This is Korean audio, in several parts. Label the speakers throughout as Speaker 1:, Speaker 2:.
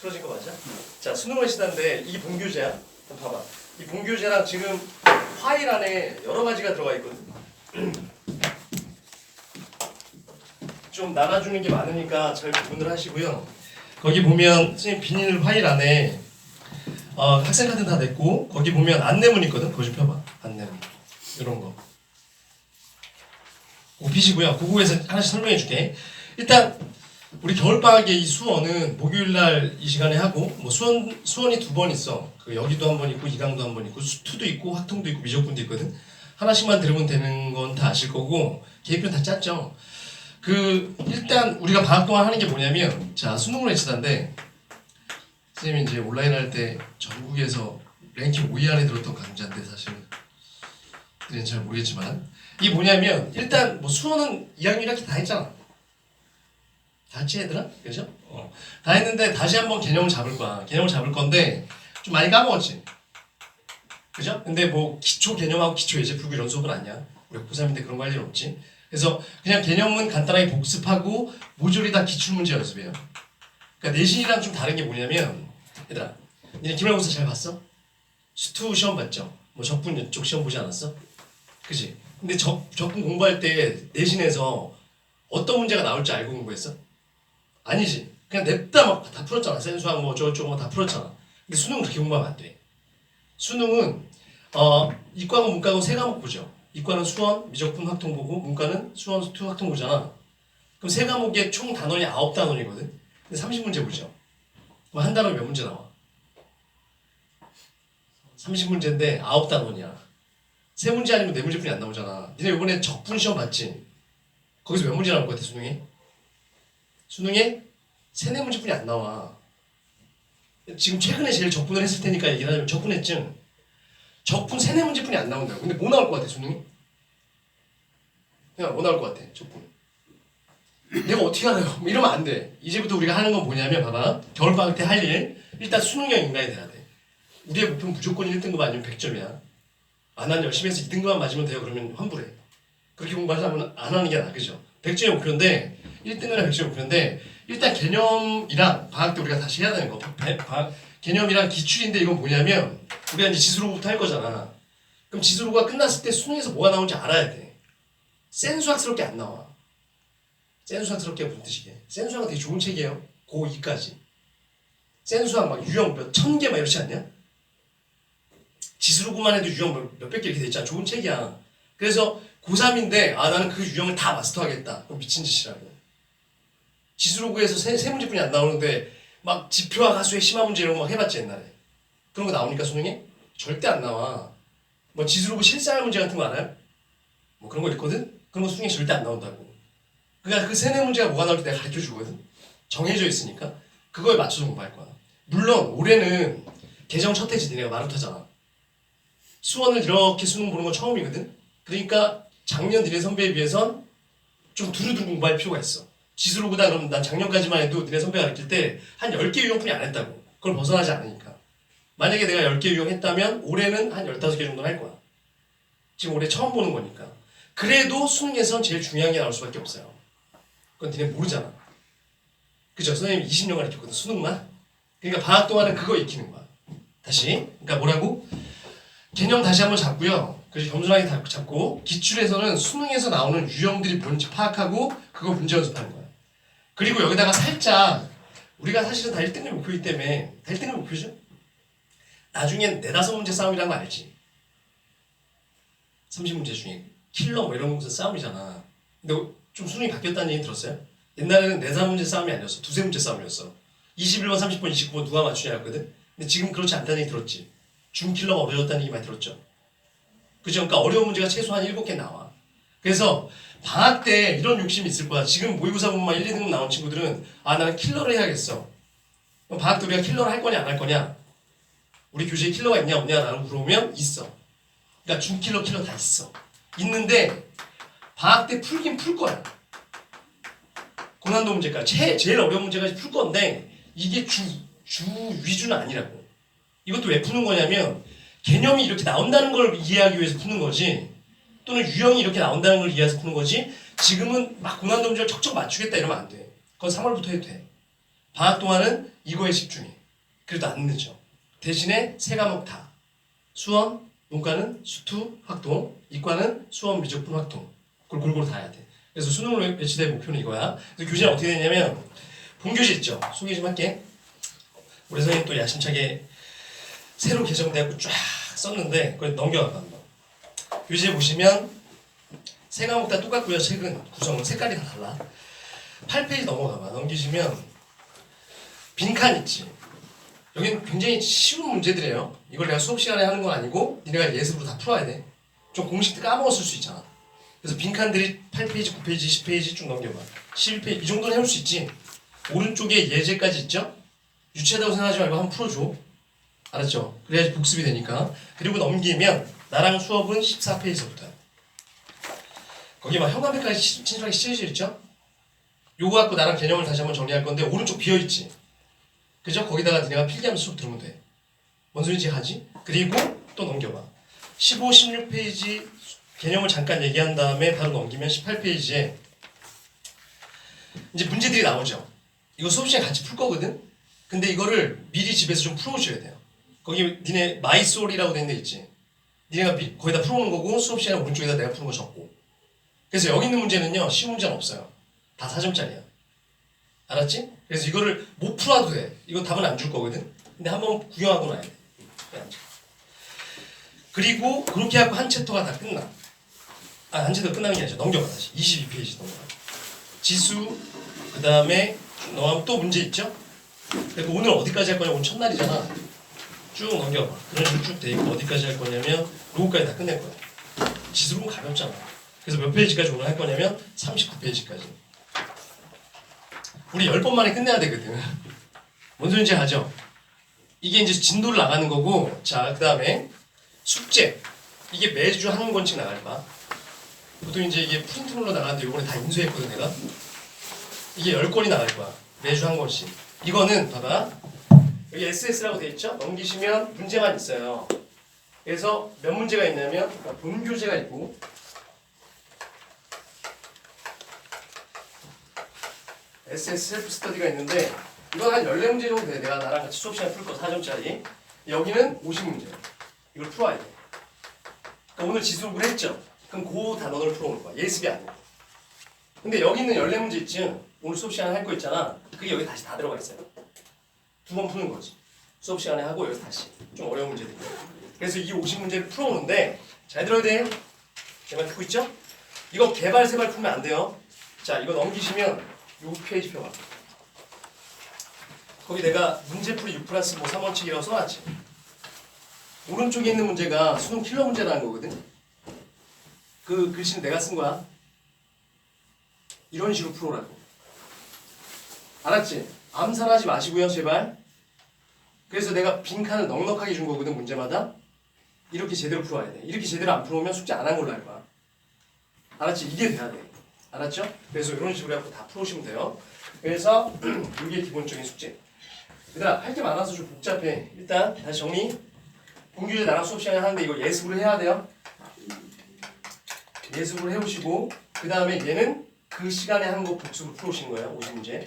Speaker 1: 틀어진 거 맞아? 자 수능을 시단데 이게 본교재야. 봐봐. 이 본교재랑 지금 파일 안에 여러 가지가 들어가 있거든. 좀 나눠주는 게 많으니까 잘 구분을 하시고요. 거기 보면 선생님 비닐 파일 안에 어, 학생 카드 다 냈고 거기 보면 안내문 있거든. 그거 좀 펴봐. 안내문 이런 거. 오피시고요. 그거에서 하나씩 설명해 줄게. 일단 우리 겨울방학에 이 수원은 목요일날 이 시간에 하고 뭐 수원 수원이 두 번 있어. 그 여기도 한 번 있고 이강도 한 번 있고 수투도 있고 학통도 있고 미적분도 있거든. 하나씩만 들으면 되는 건 다 아실 거고 계획표 다 짰죠. 그 일단 우리가 방학 동안 하는 게 뭐냐면 자 수능을 해치다인데 선생님이 이제 온라인 할 때 전국에서 랭킹 5위 안에 들었던 강좌인데 사실은 잘 모르겠지만 이게 뭐냐면 일단 뭐 수원은 2학년 1학기 다 했잖아. 다 했지 얘들아? 그죠? 어. 다 했는데 다시 한번 개념을 잡을 거야. 개념을 잡을 건데 좀 많이 까먹었지. 그죠? 근데 뭐 기초 개념하고 기초 예제 풀고 이런 수업은 아니야. 우리 고3인데 그런 거 할 일 없지. 그래서 그냥 개념은 간단하게 복습하고 모조리 다 기출 문제 연습이에요. 그러니까 내신이랑 좀 다른 게 뭐냐면 얘들아, 니네 기말고사 잘 봤어? 수투 시험 봤죠? 뭐 적분 쪽 시험 보지 않았어? 그지? 근데 적, 적분 공부할 때 내신에서 어떤 문제가 나올지 알고 공부했어? 아니지. 그냥 냅다 막 다 풀었잖아. 센수학 뭐 저쪽 뭐 다 풀었잖아. 근데 수능은 그렇게 공부하면 안 돼. 수능은 어 이과고 문과고 세 과목 보죠. 이과는 수원, 미적분, 확통 보고 문과는 수원, 수투, 확통 보잖아. 그럼 세 과목에 총 단원이 아홉 단원이거든. 근데 30문제 보죠. 그럼 한 단원 몇 문제 나와? 30문제인데 아홉 단원이야. 세 문제 아니면 네 문제뿐이 안 나오잖아. 니네 이번에 적분 시험 봤지? 거기서 몇 문제 나올 것 같아 수능에? 수능에 세네 문제뿐이 안 나와. 지금 최근에 제일 적분을 했을 테니까 얘기를 하자면 적분했증. 적분 세네 문제뿐이 안 나온다고. 근데 뭐 나올 것 같아 수능이? 그냥 뭐 나올 것 같아 적분. 내가 어떻게 알아요? 뭐 이러면 안 돼. 이제부터 우리가 하는 건 뭐냐면 봐봐. 겨울방학 때 할 일. 일단 수능형 인간이 돼야 돼. 우리의 목표는 무조건 1등급 아니면 100점이야. 안 하면 열심히 해서 2등급만 맞으면 돼요. 그러면 환불해. 그렇게 공부하자면 안 하는 게 나아. 그죠? 100점이 목표인데 1등급이랑 100점이 목표인데 일단 개념이랑 방학 때 우리가 다시 해야 되는 거. 배- 방- 개념이랑 기출인데 이건 뭐냐면 우리가 이제 지수로부터 할 거잖아. 그럼 지수로가 끝났을 때 수능에서 뭐가 나오는지 알아야 돼. 센수학스럽게 안 나와. 센수학스럽게 무슨 뜻이게? 센수학은 되게 좋은 책이에요. 고2까지. 센수학 막 유형 몇 천 개 막 이렇지 않냐? 지수로고만 해도 유형 몇, 몇백 개 이렇게 돼 있잖아. 좋은 책이야. 그래서 고3인데 아 나는 그 유형을 다 마스터하겠다. 그럼 미친 짓이라고. 지수로고에서 세, 세 문제뿐이 안 나오는데 막 지표와 가수의 심화 문제 이런 거 막 해봤지 옛날에. 그런 거 나오니까 수능에? 절대 안 나와. 뭐 지수로고 실생활 문제 같은 거 알아요? 뭐 그런 거 있거든? 그런 거 수능에 절대 안 나온다고. 그러니까 그 세네 문제가 뭐가 나올지 내가 가르쳐 주거든. 정해져 있으니까 그거에 맞춰서 공부할 거야. 물론 올해는 개정 첫 해지 니네가 마루타잖아. 수원을 이렇게 수능 보는 건 처음이거든. 그러니까 작년 니네 선배에 비해선 좀 두루두루 공부할 필요가 있어. 지수로 보다 그러면 난 작년까지만 해도 니네 선배 가르칠 때 한 10개 유형뿐이 안 했다고. 그걸 벗어나지 않으니까. 만약에 내가 10개 유형 했다면 올해는 한 15개 정도는 할 거야. 지금 올해 처음 보는 거니까. 그래도 수능에선 제일 중요한 게 나올 수밖에 없어요. 그건 니네 모르잖아. 그죠? 선생님이 20년 가르쳤거든, 수능만. 그러니까 방학 동안은 그거 익히는 거야. 다시. 그러니까 뭐라고? 개념 다시 한번 잡고요. 그래서 겸손하게 다- 잡고 기출에서는 수능에서 나오는 유형들이 뭔지 파악하고 그거 문제 연습하는 거야. 그리고 여기다가 살짝 우리가 사실은 다 1등급 목표이기 때문에 다 1등급 목표죠? 나중엔 네다섯 문제 싸움이라는 거 알지? 30문제 중에 킬러 뭐 이런 거서 싸움이잖아. 근데 좀 수능이 바뀌었다는 얘기 들었어요? 옛날에는 네다섯 문제 싸움이 아니었어. 두세 문제 싸움이었어. 21번, 30번, 29번 누가 맞추냐였거든? 근데 지금 그렇지 않다는 얘기 들었지? 중킬러가 어려졌다는 얘기 많이 들었죠? 그죠? 그러니까 어려운 문제가 최소한 7개 나와. 그래서 방학 때 이런 욕심이 있을 거야. 지금 모의고사 보면 1, 2등급 나온 친구들은 아 나는 킬러를 해야겠어. 그럼 방학 때 우리가 킬러를 할 거냐 안 할 거냐? 우리 교재에 킬러가 있냐 없냐 라고 물어보면 있어. 그러니까 중킬러 킬러 다 있어. 있는데 방학 때 풀긴 풀 거야. 고난도 문제까지 제, 제일 어려운 문제까지 풀 건데 이게 주, 주 위주는 아니라고. 이것도 왜 푸는 거냐면 개념이 이렇게 나온다는 걸 이해하기 위해서 푸는 거지 또는 유형이 이렇게 나온다는 걸 이해해서 푸는 거지 지금은 막 고난도 척척 맞추겠다 이러면 안 돼. 그건 3월부터 해도 돼. 방학 동안은 이거에 집중해. 그래도 안 늦어. 대신에 세 과목 다. 수원, 문과는 수투, 확통, 이과는 수원, 미적분, 확통. 그걸 골고루 다 해야 돼. 그래서 수능으로 배치될 목표는 이거야. 그래서 교재는 어떻게 되냐면 본교재 있죠. 소개 좀 할게. 우리 선생님 또 야심차게 새로 개정돼갖고 쫙 썼는데 그걸 넘겨가봐 한번. 교재 보시면 세 과목 다 똑같고요. 책은 구성은 색깔이 다 달라. 8페이지 넘어가봐. 넘기시면 빈칸 있지. 여기는 굉장히 쉬운 문제들이에요. 이걸 내가 수업 시간에 하는 건 아니고 니네가 예습으로 다 풀어야 돼. 좀 공식 까먹었을 수 있잖아. 그래서 빈칸들이 8페이지, 9페이지, 10페이지 쭉 넘겨봐. 11페이지 이 정도는 해올 수 있지. 오른쪽에 예제까지 있죠? 유치하다고 생각하지 말고 한번 풀어줘. 알았죠? 그래야지 복습이 되니까. 그리고 넘기면 나랑 수업은 14페이지부터야. 거기 막 현관편까지 친- 친절하게 씌어져 있죠? 요거 갖고 나랑 개념을 다시 한번 정리할 건데 오른쪽 비어 있지. 그죠? 거기다가 니네가 필기하면서 수업 들으면 돼. 뭔 소리인지 하지? 그리고 또 넘겨봐. 15, 16페이지 개념을 잠깐 얘기한 다음에 바로 넘기면 18페이지에 이제 문제들이 나오죠. 이거 수업 시간에 같이 풀 거거든? 근데 이거를 미리 집에서 좀 풀어오셔야 돼요. 거기 니네 마이솔이라고 된 데 있지? 니네가 미- 거기다 풀어오는 거고 수업 시간에 오른쪽에다 내가 푸는 거 적고 그래서 여기 있는 문제는요 쉬운 문제는 없어요. 다 4점짜리야. 알았지? 그래서 이거를 못 풀어도 돼. 이거 답은 안 줄 거거든. 근데 한번 구경하고 나야 돼. 그리고 그렇게 하고 한 챕터가 다 끝나. 아, 한 챕터 끝나는 게 아니죠. 넘겨봐 다시. 22페이지 넘어가. 지수, 그 다음에 너하면 또 문제 있죠? 그리고 오늘 어디까지 할 거냐? 오늘 첫날이잖아. 쭉 넘겨봐. 그런 식으로 쭉 돼 있고 어디까지 할 거냐면 로고까지 다 끝낼 거야. 지수는 가볍잖아. 그래서 몇 페이지까지 오늘 할 거냐면 39페이지까지. 우리 10번 만에 끝내야 되거든. 뭔 소리인지 아죠? 이게 이제 진도를 나가는 거고, 자, 그 다음에 숙제. 이게 매주 한 권씩 나갈 거야. 보통 이제 이게 프린트물로 나가는데 요번에 다 인수했거든, 내가. 이게 10권이 나갈 거야. 매주 한 권씩. 이거는, 봐봐. 여기 SS라고 돼 있죠? 넘기시면 문제만 있어요. 그래서 몇 문제가 있냐면, 본 교재가 있고, SS 셀프 스터디가 있는데 이건 한 14문제 정도 돼. 내가 나랑 같이 수업 시간에 풀 거 4점짜리. 여기는 50문제. 이걸 풀어야 돼. 그러니까 오늘 지수를 했죠? 그럼 그 단원을 풀어오는 거야. 예습이 아니고. 근데 여기 있는 14문제 있지? 오늘 수업 시간에 할 거 있잖아. 그게 여기 다시 다 들어가 있어요. 두 번 푸는 거지. 수업 시간에 하고 여기서 다시. 좀 어려운 문제들. 그래서 이 50문제를 풀어오는데 잘 들어야 돼. 제말 듣고 있죠? 이거 개발 세발 풀면 안 돼요. 자, 이거 넘기시면 요 페이지 표가 거기 내가 문제풀이 6 플러스 뭐 3원칙이라고 써놨지 오른쪽에 있는 문제가 수능 킬러 문제라는 거거든 그 글씨는 내가 쓴 거야 이런 식으로 풀어라고 알았지? 암살하지 마시고요 제발 그래서 내가 빈칸을 넉넉하게 준 거거든 문제마다 이렇게 제대로 풀어야 돼 이렇게 제대로 안 풀어오면 숙제 안 한 걸로 할 거야 알았지? 이게 돼야 돼 알았죠? 그래서 이런 식으로 해갖고 다 풀어오시면 돼요. 그래서 이게 기본적인 숙제. 얘들아 할 게 많아서 좀 복잡해. 일단 다시 정리. 공규제 나랑 수업 시간에 하는데 이거 예습으로 해야 돼요. 예습으로 해오시고 그 다음에 얘는 그 시간에 한 거 복습으로 풀어오시는 거예요. 50문제.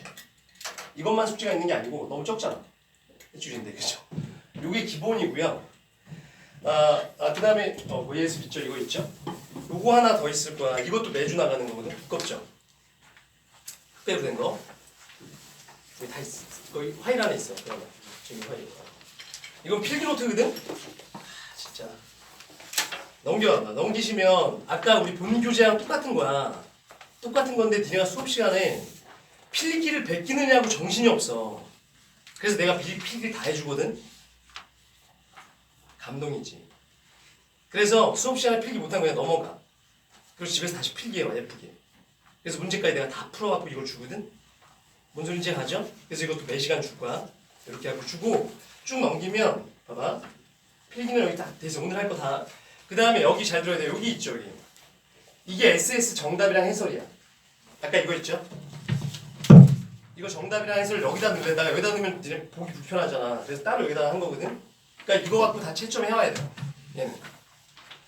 Speaker 1: 이것만 숙제가 있는 게 아니고 너무 적잖아. 일주일인데 그죠? 요게 기본이고요. 아, 아 그다음에 어, 뭐 예습 있죠? 이거 있죠? 요거 하나 더 있을 거야. 이것도 매주 나가는 거거든. 두껍죠? 흑배로 된 거. 여기 다 있어. 거기 화일 안에 있어. 저기 화일. 이건 필기 노트거든. 아, 진짜. 넘겨봐. 넘기시면 아까 우리 본 교재랑 똑같은 거야. 똑같은 건데 니네가 수업 시간에 필기를 베끼느냐고 정신이 없어. 그래서 내가 필- 필기 다 해주거든. 감동이지. 그래서 수업 시간에 필기 못하면 그냥 넘어가. 그리고 집에서 다시 필기해와 예쁘게. 그래서 문제까지 내가 다 풀어갖고 이걸 주거든. 뭔 소리인지 가죠? 그래서 이것도 매 시간 줄 거야. 이렇게 하고 주고 쭉 넘기면 봐봐. 필기는 여기 딱 돼서 오늘 할 거 다. 그 다음에 여기 잘 들어야 돼. 여기 있죠 여기. 이게 SS 정답이랑 해설이야. 아까 이거 있죠? 이거 정답이랑 해설 여기다 넣으려다가 여기다 넣으면 니네 보기 불편하잖아. 그래서 따로 여기다 한 거거든. 그러니까 이거 갖고 다 채점 해와야 돼. 얘는.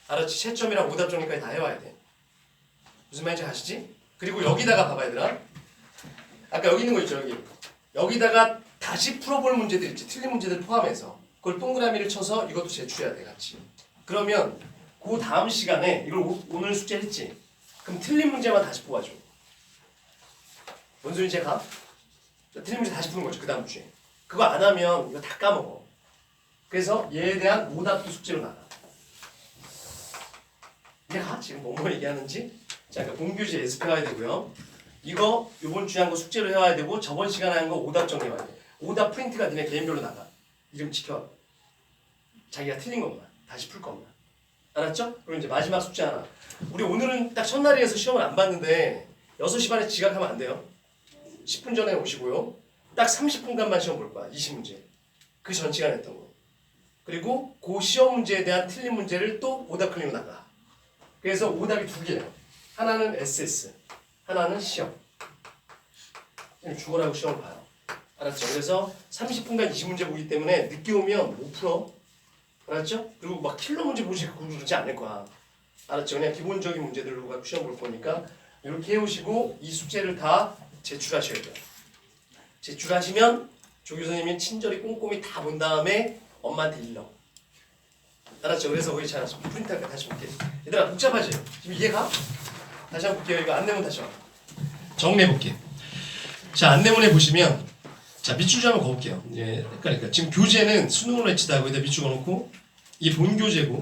Speaker 1: 알았지? 채점이랑 오답 정리까지 다 해와야 돼. 무슨 말인지 아시지? 그리고 여기다가 봐봐 얘들아. 아까 여기 있는 거 있죠 여기. 여기다가 다 다시 풀어볼 문제들 있지 틀린 문제들 포함해서 그걸 동그라미를 쳐서 이것도 제출해야 돼 같이 그러면 그 다음 시간에 이걸 오, 오늘 숙제 했지 그럼 틀린 문제만 다시 뽑아줘 뭔 소리인지 가? 틀린 문제 다시 푸는 거죠 그 다음 주에. 그거 안 하면 이거 다 까먹어. 그래서 얘에 대한 오답도 숙제로 나가. 이해가? 지금 뭐뭐 얘기하는지? 자 그러니까 본규제 연습해와야 되고요. 이거 이번 주에 한 거 숙제로 해와야 되고 저번 시간에 한 거 오답 정리해와야 돼. 오답 프린트가 니네 개인별로 나가. 이름 지켜. 자기가 틀린 것만. 다시 풀 것만. 알았죠? 그리고 이제 마지막 숙제 하나. 우리 오늘은 딱 첫날이어서 시험을 안 봤는데 6시 반에 지각하면 안 돼요 10분 전에 오시고요. 딱 30분간만 시험 볼 거야 20문제. 그 전 시간에 했던 거. 그리고 그 시험 문제에 대한 틀린 문제를 또 오답 클릭으로 나가. 그래서 오답이 두 개예요 하나는 SS 하나는 시험. 그냥 죽어라고 시험을 봐요. 알았죠? 그래서 30분간 20문제 보기 때문에 늦게 오면 못 풀어. 알았죠? 그리고 막 킬러 문제 보시고 그러지 않을 거야. 알았죠? 그냥 기본적인 문제들로 시험 볼 거니까 이렇게 해오시고 이 숙제를 다 제출하셔야 돼요. 제출하시면 조교 선생님이 친절히 꼼꼼히 다 본 다음에 엄마한테 일러. 알았죠? 그래서 거기 잘 프린트할까 다시 볼게 얘들아 복잡하지? 지금 이해가? 다시 한번 볼게요. 이거 안내문 다시 한번. 정리해 볼게 자 안내문에 보시면 자 밑줄 좀 한번 그어볼게요. 예, 그러니까 지금 교재는 수능으로 했지다 거기다 밑줄 그어놓고 이게 본 교재고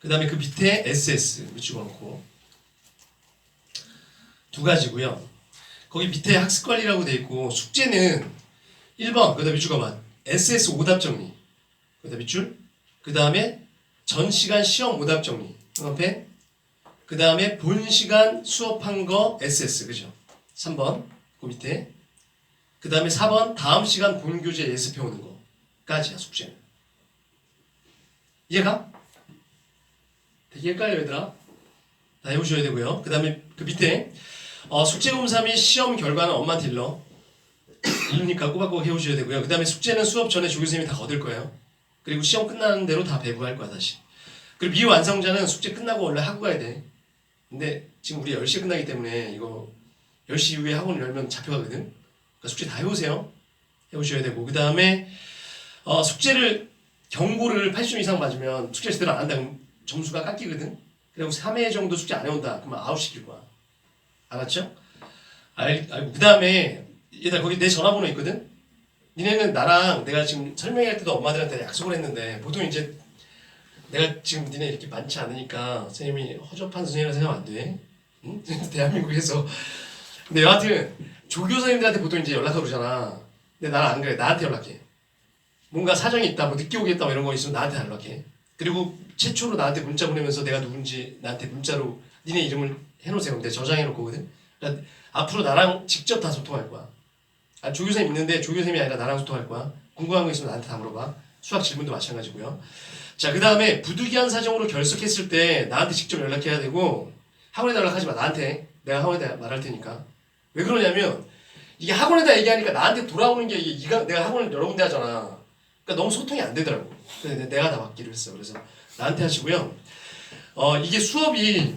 Speaker 1: 그 다음에 그 밑에 SS 밑줄 그어놓고. 두 가지고요 거기 밑에 학습 관리라고 돼 있고 숙제는 1번 그다음 밑줄 그어봐 SS 오답 정리. 그다음 밑줄. 그 다음에 전 시간 시험 오답 정리. 옆에 그 다음에 본 시간 수업한 거 SS 그죠? 3번. 그 밑에. 그 다음에 4번 다음 시간 본 교재 예습해 오는 거까지야 숙제는. 이해가? 되게 헷갈려 얘들아. 다 해오셔야 되고요. 그 다음에 그 밑에 어, 숙제 검사 및 시험 결과는 엄마한테 일러. 일르니까? 꼬박꼬박 해오셔야 되고요. 그 다음에 숙제는 수업 전에 조교선생님이 다 거둘 거예요. 그리고 시험 끝나는 대로 다 배부할 거야 다시. 그리고 미완성자는 숙제 끝나고 원래 하고 가야 돼. 근데 지금 우리 10시에 끝나기 때문에 이거 10시 이후에 학원 열면 잡혀가거든. 그러니까 숙제 다 해오세요. 해오셔야 되고. 그 다음에 어, 숙제를 경고를 80점 이상 맞으면 숙제 제대로 안 한다 점수가 깎이거든. 그리고 3회 정도 숙제 안 해온다. 그러면 아웃 시킬 거야 알았죠? 알, 알고 그 다음에 얘들 거기 내 전화번호 있거든 니네는 나랑 내가 지금 설명할 때도 엄마들한테 약속을 했는데 보통 이제 내가 지금 니네 이렇게 많지 않으니까 선생님이 허접한 선생님이라 생각하면 안 돼. 응? 대한민국에서. 근데 여하튼 조교사님들한테 보통 이제 연락하고 그러잖아. 근데 나는 안 그래. 나한테 연락해. 뭔가 사정이 있다, 뭐 늦게 오겠다, 뭐 이런 거 있으면 나한테 연락해. 그리고 최초로 나한테 문자 보내면서 내가 누군지 나한테 문자로 니네 이름을 해놓으세요. 근데 저장해 놓을 거거든. 그러니까 앞으로 나랑 직접 다 소통할 거야. 아, 조교쌤 있는데 조교쌤이 아니라 나랑 소통할 거야. 궁금한 거 있으면 나한테 다 물어봐. 수학 질문도 마찬가지고요. 자, 그 다음에 부득이한 사정으로 결석했을 때 나한테 직접 연락해야 되고 학원에다 연락하지 마. 나한테. 내가 학원에다 말할 테니까. 왜 그러냐면 이게 학원에다 얘기하니까 나한테 돌아오는 게 이게 이가, 내가 학원을 여러 군데 하잖아. 그러니까 너무 소통이 안 되더라고. 그래서 내가 다 받기로 했어. 그래서 나한테 하시고요. 어, 이게 수업이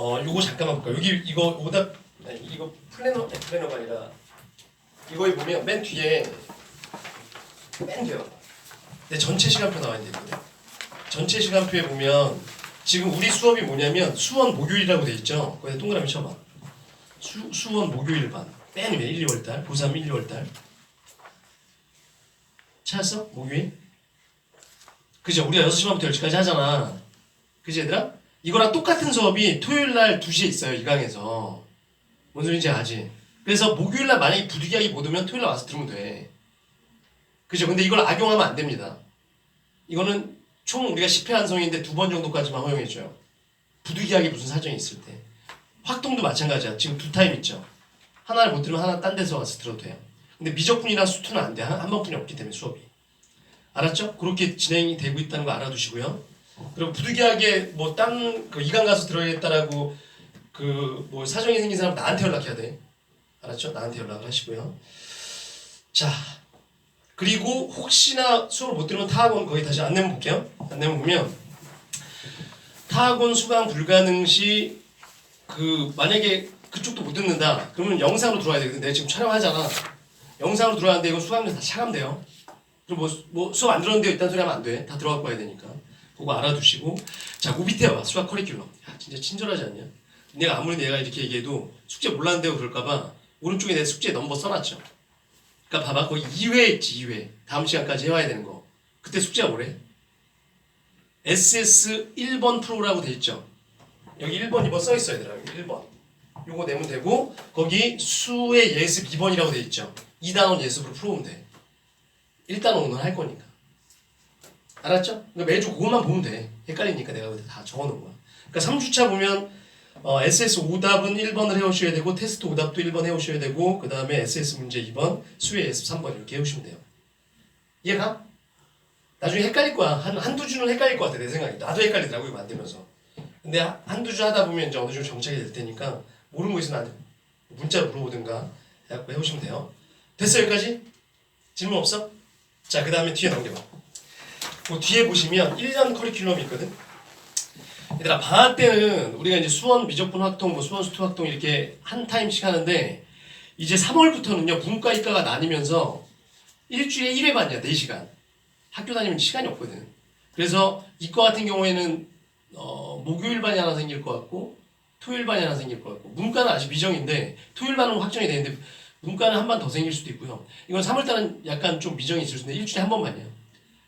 Speaker 1: 어, 요거 잠깐만 볼까요? 여기 이거 오답 아니, 이거 플래너 아니, 플래너가 아니라 이거에 보면 맨 뒤에 맨 뒤에 내 전체 시간표 나와 있는데. 전체 시간표에 보면 지금 우리 수업이 뭐냐면 수원 목요일이라고 돼 있죠. 거기다 동그라미 쳐봐. 수, 수원 목요일 반. 맨 위에 1, 2월 달. 고3 1, 2월 달. 찾았어? 목요일? 그죠? 우리가 6시 반부터 10시까지 하잖아. 그지 얘들아? 이거랑 똑같은 수업이 토요일 날 2시에 있어요. 이 강에서. 뭔 소리인지 아지? 그래서 목요일 날 만약에 부득이하게 못 오면 토요일 날 와서 들으면 돼. 그죠? 근데 이걸 악용하면 안 됩니다. 이거는 총 우리가 10회 한성인데 두 번 정도까지만 허용해줘요. 부득이하게 무슨 사정이 있을 때. 확동도 마찬가지야. 지금 두 타임 있죠. 하나를 못 들으면 하나 딴 데서 와서 들어도 돼요. 근데 미적분이랑 수투는 안 돼. 한, 한 번뿐이 없기 때문에 수업이. 알았죠? 그렇게 진행이 되고 있다는 거 알아두시고요. 그리고 부득이하게 뭐딴그 이강 가서 들어야겠다라고 그 뭐 사정이 생긴 사람 나한테 연락해야 돼. 알았죠? 나한테 연락을 하시고요. 자, 그리고 혹시나 수업을 못 들으면 타학원 거기 다시 안내문 볼게요. 안내문 보면 타학원 수강 불가능 시 그 만약에 그쪽도 못 듣는다 그러면 영상으로 들어와야 되거든. 내가 지금 촬영하잖아. 영상으로 들어왔는데 이건 수강료 다 차감돼요. 그리고 뭐, 뭐 수업 안 들었는데 일단 소리 하면 안 돼. 다 들어갖고 와야 되니까. 그거 알아두시고. 자, 그 밑에 봐. 수학 커리큘럼. 야, 진짜 친절하지 않냐? 내가 아무리 내가 이렇게 얘기해도 숙제 몰랐는데 그럴까봐 오른쪽에 내 숙제 넘버 써놨죠. 그러니까 봐봐. 거기 2회 있지, 2회. 다음 시간까지 해와야 되는 거. 그때 숙제가 뭐래? SS 1번 프로라고 돼 있죠. 여기 1번, 2번 써 있어야 얘들아. 여기 1번. 요거 내면 되고 거기 수의 예습 2번이라고 돼 있죠. 2단원 예습으로 풀어오면 돼. 1단원은 할 거니까. 알았죠? 그러니까 매주 그것만 보면 돼. 헷갈리니까 내가 다 적어놓은 거야. 그러니까 3주차 보면 어, SS 오답은 1번을 해오셔야 되고 테스트 오답도 1번 해오셔야 되고 그 다음에 SS 문제 2번 수의 예습 3번 이렇게 해오시면 돼요. 이해가? 나중에 헷갈릴 거야. 한, 한두 주는 헷갈릴 것 같아 내 생각에. 나도 헷갈리더라고 이거 만들면서. 근데 한- 한두 주 하다 보면 이제 어느 정도 정착이 될 테니까 모르는 거 있으면 문자로 물어보든가 해오시면 돼요. 됐어 여기까지? 질문 없어? 자 그 다음에 뒤에 넘겨봐. 그 뒤에 보시면 1년 커리큘럼이 있거든. 얘들아 방학 때는 우리가 이제 수원 미적분 확통, 뭐 수원 수투 확통 이렇게 한 타임씩 하는데 이제 3월부터는요 문과 이과가 나뉘면서 일주일에 1회 반이야 4시간. 학교 다니면 시간이 없거든. 그래서 이과 같은 경우에는 어, 목요일 반이 하나 생길 것 같고 토요일 반이 하나 생길 것 같고 문과는 아직 미정인데 토요일 반은 확정이 되는데 문과는 한반더 생길 수도 있고요. 이건 3월 달은 약간 좀 미정이 있을 수 있는데 일주일에 한 번만이야.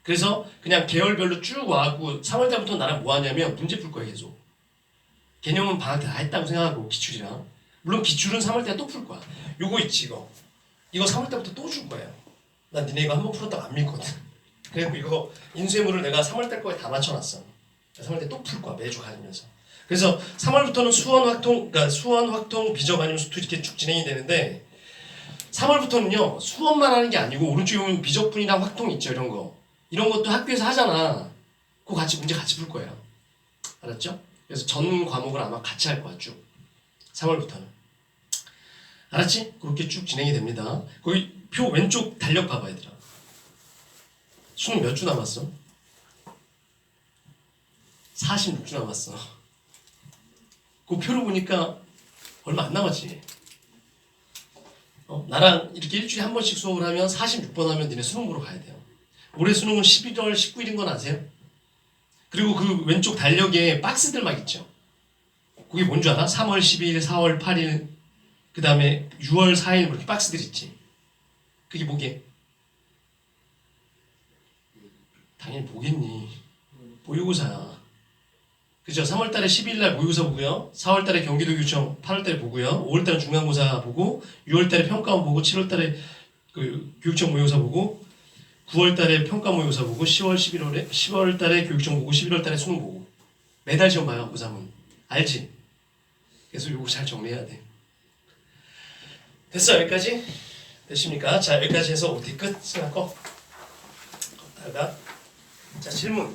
Speaker 1: 그래서 그냥 계열별로 쭉 와갖고 3월 달부터 나랑 뭐 하냐면 문제 풀 거야 계속. 개념은 방학 때 다 했다고 생각하고 기출이랑 물론 기출은 3월 때 또 풀 거야. 요거 있지 이거. 이거 3월 때부터 또 줄 거예요. 난 니네 이거 한 번 풀었다고 안 믿거든. 그리고 이거 인쇄물을 내가 3월 달 거에 다 맞춰놨어. 3월 때 또 풀 거야 매주 가면서. 그래서 3월부터는 수원 확통, 그러니까 수원 확통 비적 아니면 수투 이렇게 쭉 진행이 되는데 3월부터는요 수원만 하는 게 아니고 오른쪽에 보면 비적분이랑 확통 있죠 이런 거 이런 것도 학교에서 하잖아. 그거 같이 문제 같이 풀 거예요. 알았죠? 그래서 전 과목을 아마 같이 할 거야 쭉. 3월부터는. 알았지? 그렇게 쭉 진행이 됩니다. 거기 표 왼쪽 달력 봐봐 얘들아. 수능 몇 주 남았어? 46주 남았어. 그 표를 보니까 얼마 안 남았지. 어, 나랑 이렇게 일주일에 한 번씩 수업을 하면 46번 하면 니네 수능 보러 가야 돼요. 올해 수능은 11월 19일인 건 아세요? 그리고 그 왼쪽 달력에 박스들 막 있죠. 그게 뭔줄 알아? 3월 12일, 4월 8일, 그 다음에 6월 4일 이렇게 박스들 있지. 그게 뭐게? 당연히 보겠니. 모의고사야. 그죠? 3월달에 12일날 모의고사 보고요. 4월달에 경기도교청 8월달에 보고요. 5월달에 중간고사 보고 6월달에 평가원 보고 7월달에 그 교육청 모의고사 보고 9월 달에 평가 모의고사 보고 10월 11월에 10월 달에 교육청 보고 11월 달에 수능 보고 매달 시험 봐요 고3은 알지? 그래서 요거 잘 정리해야 돼. 됐어 여기까지 됐습니까? 자 여기까지 해서 어디 끝? 생각 거. 다가 자 질문.